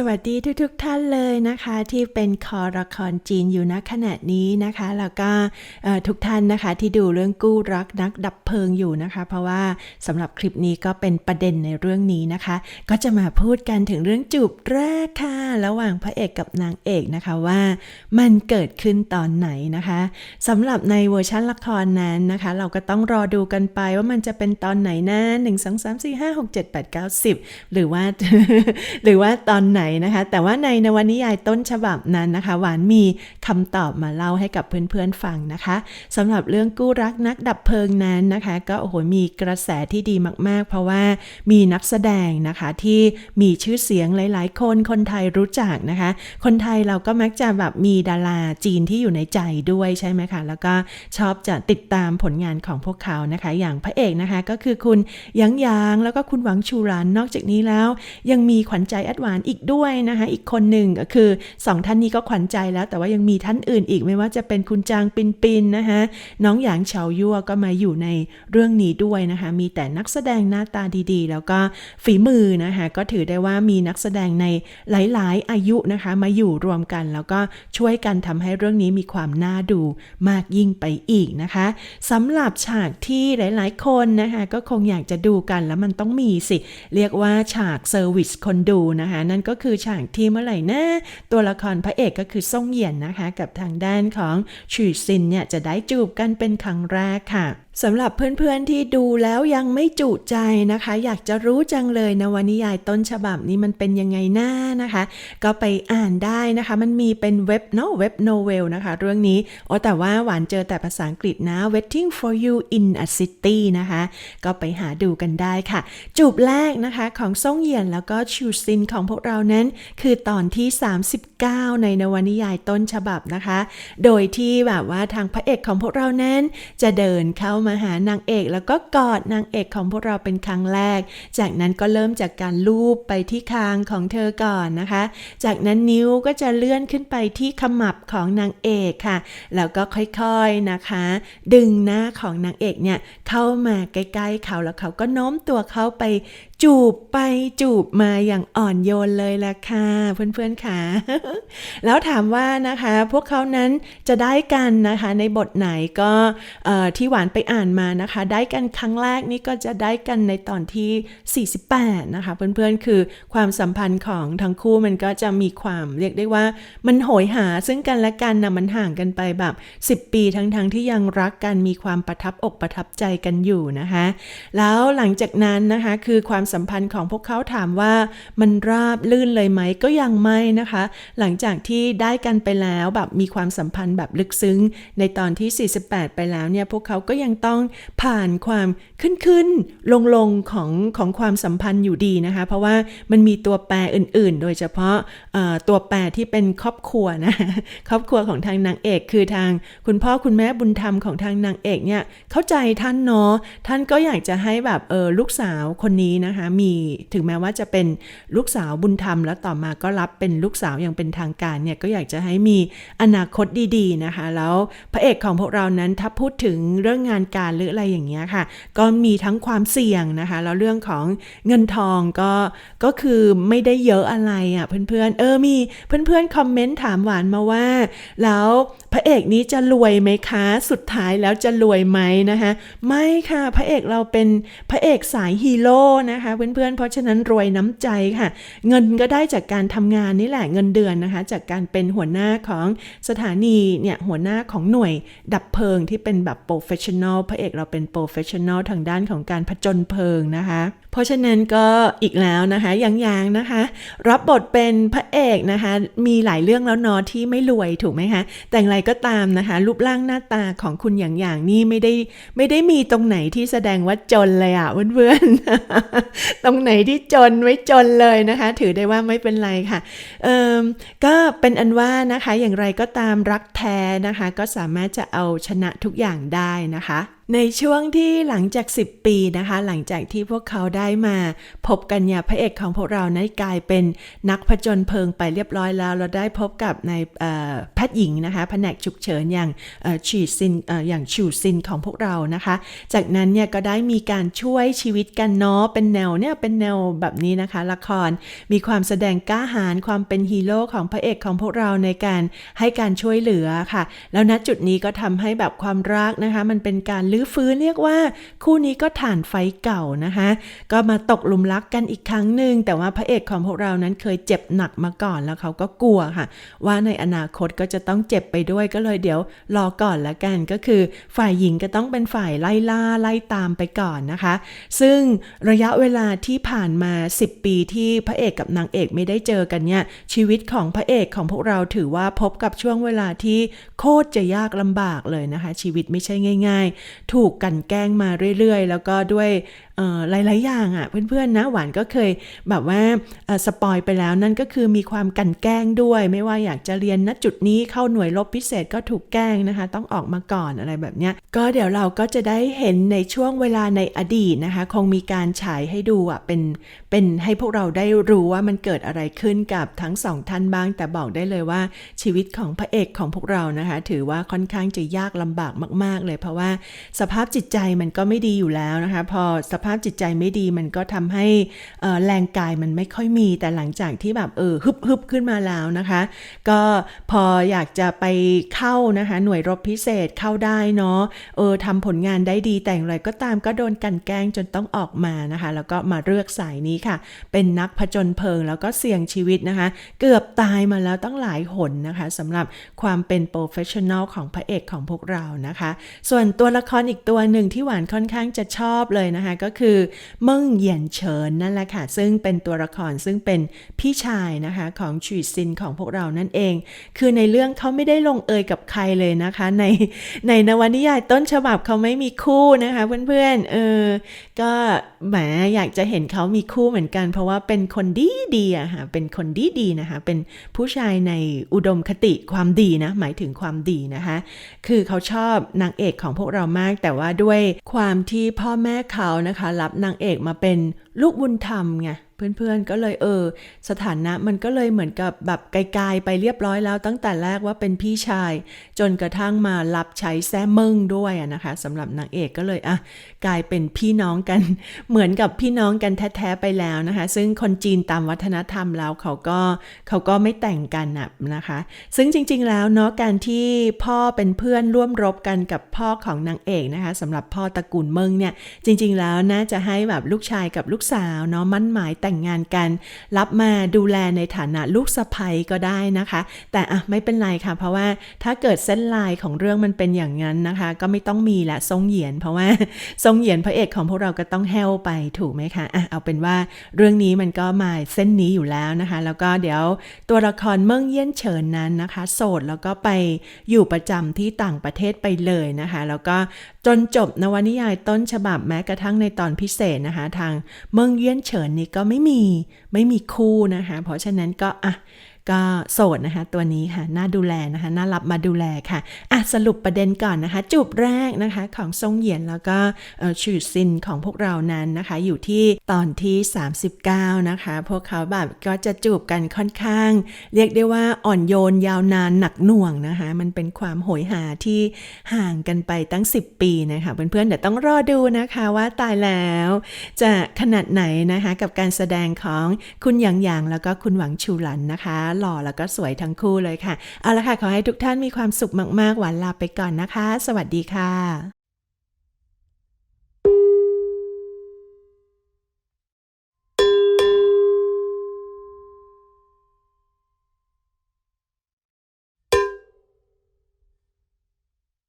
สวัสดีทุกๆทท่านเลยนะคะ ที่เป็นคอละครจีนอยู่ณขณะนี้นะคะ แล้วก็ทุกท่านนะคะที่ดูเรื่องกู้รักนักดับเพลิงอยู่นะคะ เพราะว่าสำหรับคลิปนี้ก็เป็นประเด็นในเรื่องนี้นะคะ ก็จะมาพูดกันถึงเรื่องจูบแรกค่ะ ระหว่างพระเอกกับนางเอกนะคะว่ามันเกิดขึ้นตอนไหนนะคะสำหรับในเวอร์ชันละครนั้นนะคะ เราก็ต้องรอดูกันไปว่ามันจะเป็นตอนไหนนะหนึ่งสองสามสี่ห้าหกเจ็ดแปดเก้าสิบหรือว่าหรือว่าตอนไหนนะคะ แต่ว่าในนวนิยายต้นฉบับนั้นนะคะ หวานมีคำตอบมาเล่าให้กับเพื่อนๆฟังนะคะสำหรับเรื่องกู้รักนักดับเพลิงนั้นนะคะ ก็โอ้โหมีกระแสที่ดีมาก ๆ เพราะว่ามีนักแสดงนะคะที่มีชื่อเสียงหลาย ๆ คนคนไทยรู้จักนะคะ คนไทยเราก็มักจะแบบมีดาราจีนที่อยู่ในใจด้วยใช่ไหมคะแล้วก็ชอบจะติดตามผลงานของพวกเขานะคะ อย่างพระเอกนะคะก็คือคุณยางยางแล้วก็คุณหวังชูรานนอกจากนี้แล้ว ยังมีขวัญใจแอดวานอีกด้วยนะคะอีกคนหนึ่งก็คือสองท่านนี้ก็ขวัญใจแล้ว แต่ว่ายังมีท่านอื่นอีกไม่ว่าจะเป็นคุณจางปินปินนะคะน้องหยางเฉายั่วก็มาอยู่ในเรื่องนี้ด้วยนะคะมีแต่นักแสดงหน้าตาดีๆ แล้วก็ฝีมือนะคะก็ถือได้ว่ามีนักแสดงในหลายๆ อายุนะคะมาอยู่รวมกัน แล้วก็ช่วยกันทำให้เรื่องนี้มีความน่าดูมากยิ่งไปอีกนะคะสำหรับฉากที่หลายๆ คนนะคะก็คงอยากจะดูกันแล้วมันต้องมีสิ เรียกว่าฉากเซอร์วิสคนดูนะคะนั่นก็คือือฉากที่เมื่อไหร่นะตัวละครพระเอกก็คือซ่งเหยียนนะคะ กับทางด้านของฉีซินเนี่ยจะได้จูบกันเป็นครั้งแรกค่ะ สำหรับเพื่อนๆที่ดูแล้วยังไม่จุใจนะคะ อยากจะรู้จังเลยนวนิยายต้นฉบับนี้มันเป็นยังไงหน้านะคะ ก็ไปอ่านได้นะคะ มันมีเป็นเว็บเนาะเว็บโนเวลนะคะ เรื่องนี้โอ้แต่ว่าหวานเจอแต่ภาษาอังกฤษนะ waiting for you in a city นะคะ ก็ไปหาดูกันได้ค่ะ จูบแรกนะคะของซ่งเหยียนแล้วก็ชูซินของพวกเรานั้น คือตอนที่ 39 ในนวนิยายต้นฉบับนะคะ โดยที่แบบว่าทางพระเอกของพวกเรานั้นจะเดินเข้ามาหานางเอกแล้วก็กอดนางเอกของพวกเราเป็นครั้งแรก จากนั้นก็เริ่มจากการลูบไปที่คางของเธอก่อนนะคะ จากนั้นนิ้วก็จะเลื่อนขึ้นไปที่ขมับของนางเอกค่ะ แล้วก็ค่อยๆนะคะ ดึงหน้าของนางเอกเนี่ยเข้ามาใกล้ๆเขาแล้วเขาก็โน้มตัวเข้าไปจูบไปจูบมาอย่างอ่อนโยนเลยล่ะค่ะ เพื่อนๆค่ะ แล้วถามว่านะคะ พวกเขานั้นจะได้กันนะคะในบทไหนก็ที่หวานไปอ่านมานะคะ ได้กันครั้งแรกนี่ก็จะได้กันในตอนที่ 48 นะคะ เพื่อนๆคือความสัมพันธ์ของทั้งคู่มันก็จะมีความเรียกได้ว่า มันโหยหาซึ่งกันและกันนะมันห่างกันไปแบบ 10 ปีทั้งๆทที่ยังรักกันมีความประทับอกประทับใจกันอยู่นะคะ แล้วหลังจากนั้นนะคะคือความสัมพันธ์ของพวกเขาถามว่ามันราบลื่นเลยไหมก็ยังไม่นะคะ หลังจากที่ได้กันไปแล้วแบบมีความสัมพันธ์แบบลึกซึ้ง ในตอนที่ 48 ไปแล้วเนี่ยพวกเขาก็ยังต้องผ่านความขึ้นขึ้นลงลงของของความสัมพันธ์อยู่ดีนะคะ เพราะว่ามันมีตัวแปรอื่นๆ โดยเฉพาะตัวแปรที่เป็นครอบครัวนะครอบครัวของทางนางเอกคือทางคุณพ่อคุณแม่บุญธรรมของทางนางเอกเนี่ยเข้าใจท่านเนาะท่านก็อยากจะให้แบบเออลูกสาวคนนี้นะคะมีถึงแม้ว่าจะเป็นลูกสาวบุญธรรม แล้วต่อมาก็รับเป็นลูกสาวอย่างเป็นทางการเนี่ยก็อยากจะให้มีอนาคตดีๆนะคะ แล้วพระเอกของพวกเรานั้นถ้าพูดถึงเรื่องงานการหรืออะไรอย่างเงี้ยค่ะ ก็มีทั้งความเสี่ยงนะคะแล้วเรื่องของเงินทองก็ก็คือไม่ได้เยอะอะไรอะ่ะเพื่อนๆเออมีเพื่อนๆคอมเมนต์ถามหวานมาว่า แล้วพระเอกนี้จะรวยไหมคะ สุดท้ายแล้วจะรวยไหมนะคะไม่ค่ะ พระเอกเราเป็นพระเอกสายฮีโร่นะคะเพื่อนๆ เพราะฉะนั้นรวยน้ำใจค่ะ เงินก็ได้จากการทำงานนี่แหละเงินเดือนนะคะ จากการเป็นหัวหน้าของสถานีเนี่ยหัวหน้าของหน่วยดับเพลิงที่เป็นแบบโปรเฟชชั่นอลพระเอกเราเป็นโปรเฟชชั่นอลทางด้านของการผจญเพลิงนะคะเพราะฉะนั้นก็อีกแล้วนะคะยังยังนะคะ รับบทเป็นพระเอกนะคะ มีหลายเรื่องแล้วเนาะที่ไม่รวยถูกไหมคะแต่อย่างไรก็ตามนะคะ รูปร่างหน้าตาของคุณอย่างอย่างนี่ไม่ได้ไม่ได้มีตรงไหนที่แสดงว่าจนเลยอะเพื่อนๆตรงไหนที่จนไม่จนเลยนะคะ ถือได้ว่าไม่เป็นไรค่ะเออก็เป็นอันว่านะคะอย่างไรก็ตามรักแท้นะคะ ก็สามารถจะเอาชนะทุกอย่างได้นะคะ ในช่วงที่หลังจาก 10 ปีนะคะ หลังจากที่พวกเขาได้มา พบกันเนี่ยพระเอกของพวกเรานั้นกลายเป็นนักผจญเพลิงไปเรียบร้อยแล้ว เราได้พบกับในแพทย์หญิงนะคะแผนกฉุกเฉินอย่างฉีดซินอย่างฉูดซินของพวกเรานะคะ จากนั้นเนี่ยก็ได้มีการช่วยชีวิตกันเนาะเป็นแนวเนี่ยเป็นแนวแบบนี้นะคะ ละครมีความแสดงกล้าหาญความเป็นฮีโร่ของพระเอกของพวกเราในการให้การช่วยเหลือค่ะ แล้วณจุดนี้ก็ทำให้แบบความรักนะคะ มันเป็นการลื้อฟื้นเรียกว่า คู่นี้ก็ฐานไฟเก่านะคะ ก็มาตกหลุมรักกันอีกครั้งหนึ่งแต่ว่าพระเอกของพวกเรานั้นเคยเจ็บหนักมาก่อนแล้วเขาก็กลัวค่ะ ว่าในอนาคตก็จะต้องเจ็บไปด้วยก็เลยเดี๋ยวรอก่อนละกันก็คือฝ่ายหญิงก็ต้องเป็นฝ่ายไล่ล่าไล่ตามไปก่อนนะคะ ซึ่งระยะเวลาที่ผ่านมา 10 ปีที่พระเอกกับนางเอกไม่ได้เจอกันเนี่ยชีวิตของพระเอกของพวกเราถือว่าพบกับช่วงเวลาที่โคตรจะยากลำบากเลยนะคะ ชีวิตไม่ใช่ง่าย ๆถูกกันแกล้งมาเรื่อยๆ แล้วก็ด้วย หลาย ๆ อย่างอะ่ะเพื่อน ๆ นะหวานก็เคยแบบว่าสปอยไปแล้วนั่นก็คือมีความกันแกล้งด้วย ไม่ว่าอยากจะเรียนณจุดนี้เข้าหน่วยรบพิเศษก็ถูกแกล้งนะคะ ต้องออกมาก่อนอะไรแบบเนี้ยก็เดี๋ยวเราก็จะได้เห็นในช่วงเวลาในอดีตนะคะ คงมีการฉายให้ดูอะเป็นเป็นให้พวกเราได้รู้ว่ามันเกิดอะไรขึ้นกับทั้งสองท่านบ้าง แต่บอกได้เลยว่าชีวิตของพระเอกของพวกเรานะคะ ถือว่าค่อนข้างจะยากลำบากมาก ๆ เลย เพราะว่าสภาพจิตใจมันก็ไม่ดีอยู่แล้วนะคะ พอสภาพจิตใจไม่ดี มันก็ทำให้แรงกายมันไม่ค่อยมี แต่หลังจากที่แบบเออฮึบฮึบขึ้นมาแล้วนะคะ ก็พออยากจะไปเข้านะคะ หน่วยรบพิเศษเข้าได้เนาะเออทำผลงานได้ดีแต่อย่างไรก็ตามก็โดนกันแกล้งจนต้องออกมานะคะ แล้วก็มาเลือกสายนี้ค่ะ เป็นนักผจญเพลิงแล้วก็เสี่ยงชีวิตนะคะ เกือบตายมาแล้วตั้งหลายหนนะคะสำหรับความเป็นโปรเฟชชั่นอลของพระเอกของพวกเรานะคะ ส่วนตัวละครอีกตัวหนึ่งที่หวานค่อนข้างจะชอบเลยนะคะ ก็คือเมิ่งเหยียนเฉินนั่นแหละค่ะ ซึ่งเป็นตัวละครซึ่งเป็นพี่ชายนะคะของฉีซินของพวกเรานั่นเอง คือในเรื่องเขาไม่ได้ลงเอยกับใครเลยนะคะ ในในนวนิยายต้นฉบับเขาไม่มีคู่นะคะเพื่อนๆเออก็แหมอยากจะเห็นเขามีคู่เหมือนกัน เพราะว่าเป็นคนดีดีๆอะค่ะเป็นคนดีดีๆนะคะ เป็นผู้ชายในอุดมคติความดีนะหมายถึงความดีนะคะ คือเขาชอบนางเอกของพวกเรามาก แต่ว่าด้วยความที่พ่อแม่เขานะคะรับนางเอกมาเป็นลูกบุญธรรมไง เพื่อนๆก็เลยเออ สถานะมันก็เลยเหมือนกับแบบไกลๆไปเรียบร้อยแล้วตั้งแต่แรกว่าเป็นพี่ชาย จนกระทั่งมารับใช้แซ่เมิงด้วยอะนะคะสำหรับนางเอกก็เลยอะกลายเป็นพี่น้องกัน เหมือนกับพี่น้องกันแท้ๆไปแล้วนะคะ ซึ่งคนจีนตามวัฒนธรรมแล้วเขาก็เขาก็ไม่แต่งกันนะนะคะ ซึ่งจริงๆแล้วเนาะการที่พ่อเป็นเพื่อนร่วมรบกันกับพ่อของนางเอกนะคะสำหรับพ่อตระกูลเมิงเนี่ยจริง ๆแล้วน่าจะให้แบบลูกชายกับลูกสาวเนาะมั่นหมายแต่แต่งงานกัน รับมาดูแลในฐานะลูกสะใภ้ก็ได้นะคะ แต่อะไม่เป็นไรค่ะ เพราะว่าถ้าเกิดเส้นลายของเรื่องมันเป็นอย่างนั้นนะคะ ก็ไม่ต้องมีละทรงเหยียน เพราะว่าทรงเหยียนพระเอกของพวกเราก็ต้องแห้วไปถูกไหมคะอะเอาเป็นว่าเรื่องนี้มันก็มาเส้นนี้อยู่แล้วนะคะ แล้วก็เดี๋ยวตัวละครเมิ่งเยี่ยนเฉินนั้นนะคะ โสดแล้วก็ไปอยู่ประจำที่ต่างประเทศไปเลยนะคะ แล้วก็ จนจบนวนิยายต้นฉบับแม้กระทั่งในตอนพิเศษนะคะ ทางเมืองเยี่ยนเฉินนี่ก็ไม่มีไม่มีคู่นะคะ เพราะฉะนั้นก็อะ ก็โสดนะคะตัวนี้ค่ะน่าดูแลนะคะน่ารับมาดูแลค่ะอะสรุปประเด็นก่อนนะคะ จูบแรกนะคะของซงเหยียนแล้วก็ชื่อซินของพวกเรานั้นนะคะ อยู่ที่ตอนที่ 39 นะคะ พวกเขาแบบก็จะจูบกันค่อนข้าง เรียกได้ว่าอ่อนโยนยาวนานหนักหน่วงนะคะ มันเป็นความโหยหาที่ห่างกันไปตั้ง 10 ปีนะคะเพื่อนๆเดี๋ยวต้องรอดูนะคะว่าตายแล้ว จะขนาดไหนนะคะกับการแสดงของคุณหยางหยางแล้วก็คุณหวังชูหลันนะคะหล่อแล้วก็สวยทั้งคู่เลยค่ะ เอาละค่ะ ขอให้ทุกท่านมีความสุขมากๆ หวานลาไปก่อนนะคะ สวัสดีค่ะ